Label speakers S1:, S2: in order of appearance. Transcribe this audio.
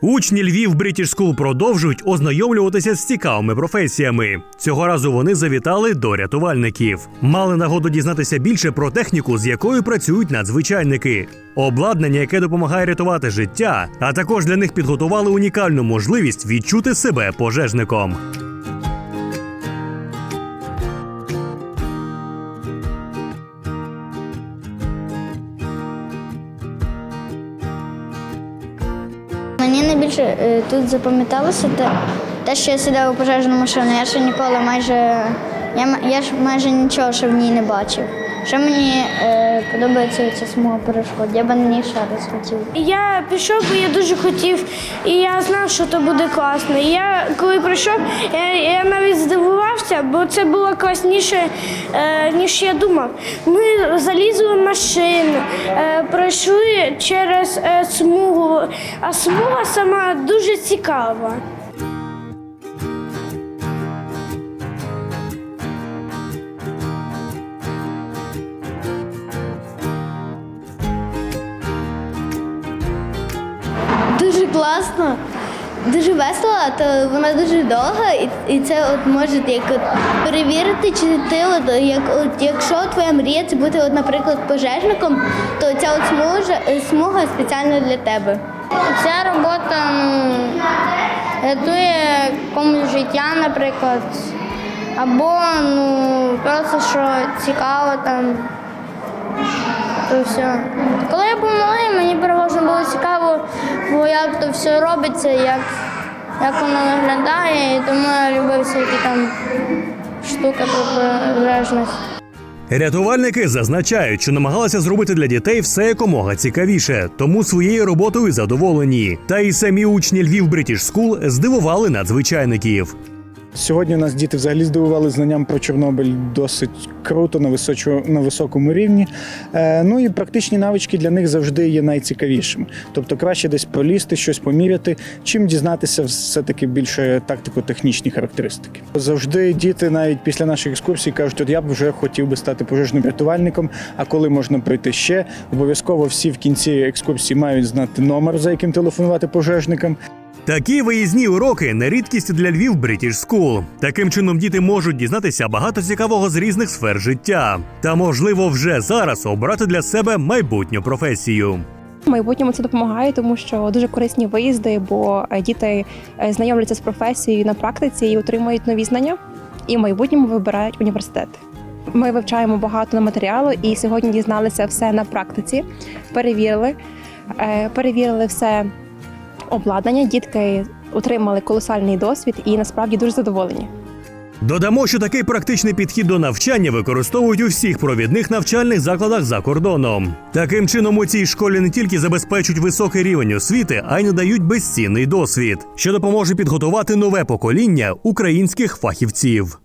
S1: Учні Львів British School продовжують ознайомлюватися з цікавими професіями. Цього разу вони завітали до рятувальників. Мали нагоду дізнатися більше про техніку, з якою працюють надзвичайники. Обладнання, яке допомагає рятувати життя, а також для них підготували унікальну можливість відчути себе пожежником.
S2: Мені найбільше е, тут запам'яталося те, те, що я сідав у пожежну машину. Я ще ніколи майже я, я ж майже нічого ще в ній не бачив. Що мені е, подобається ця смуга перешкод. Я би на ній ще раз хотів.
S3: Я пішов, бо я дуже хотів, і я знав, що то буде класно. Я коли прийшов, я, я навіть здивувався, бо це було класніше, е, ніж я думав. Ми залізли в машину, е, пройшли через е, смугу, а смуга сама дуже цікава.
S2: Дуже класно, дуже весело, то вона дуже довга, і, і це от може як от перевірити, чи ти от як от якщо твоя мрія це бути, от, наприклад, пожежником, то ця от смуга, смуга спеціально для тебе. Ця робота ну, рятує комусь життя, наприклад. Або ну просто що цікаво там. То все. Коли я малий, мені було цікаво, бо як то все робиться, як, як воно виглядає, і тому я любив всякі там штуки про пожежність.
S1: Рятувальники зазначають, що намагалися зробити для дітей все якомога цікавіше, тому своєю роботою задоволені. Та й самі учні Львів British School здивували надзвичайників.
S4: Сьогодні нас діти взагалі здивували знанням про Чорнобиль досить круто на височу, на високому рівні. Е, ну і практичні навички для них завжди є найцікавішими. Тобто краще десь пролізти, щось поміряти, чим дізнатися все-таки більше тактико-технічні характеристики. Завжди діти навіть після наших екскурсій кажуть, от я б вже хотів би стати пожежним рятувальником, а коли можна прийти ще, обов'язково всі в кінці екскурсії мають знати номер, за яким телефонувати пожежникам.
S1: Такі виїзні уроки не рідкість для Львів British School. Таким чином діти можуть дізнатися багато цікавого з різних сфер життя та, можливо, вже зараз обрати для себе майбутню професію.
S5: В майбутньому це допомагає, тому що дуже корисні виїзди, бо е, діти е, знайомляться з професією на практиці і отримують нові знання, і в майбутньому вибирають університети. Ми вивчаємо багато матеріалу і сьогодні дізналися все на практиці, перевірили, е, перевірили все обладнання. Дітки отримали колосальний досвід і насправді дуже задоволені.
S1: Додамо, що такий практичний підхід до навчання використовують у всіх провідних навчальних закладах за кордоном. Таким чином, у цій школі не тільки забезпечують високий рівень освіти, а й надають безцінний досвід, що допоможе підготувати нове покоління українських фахівців.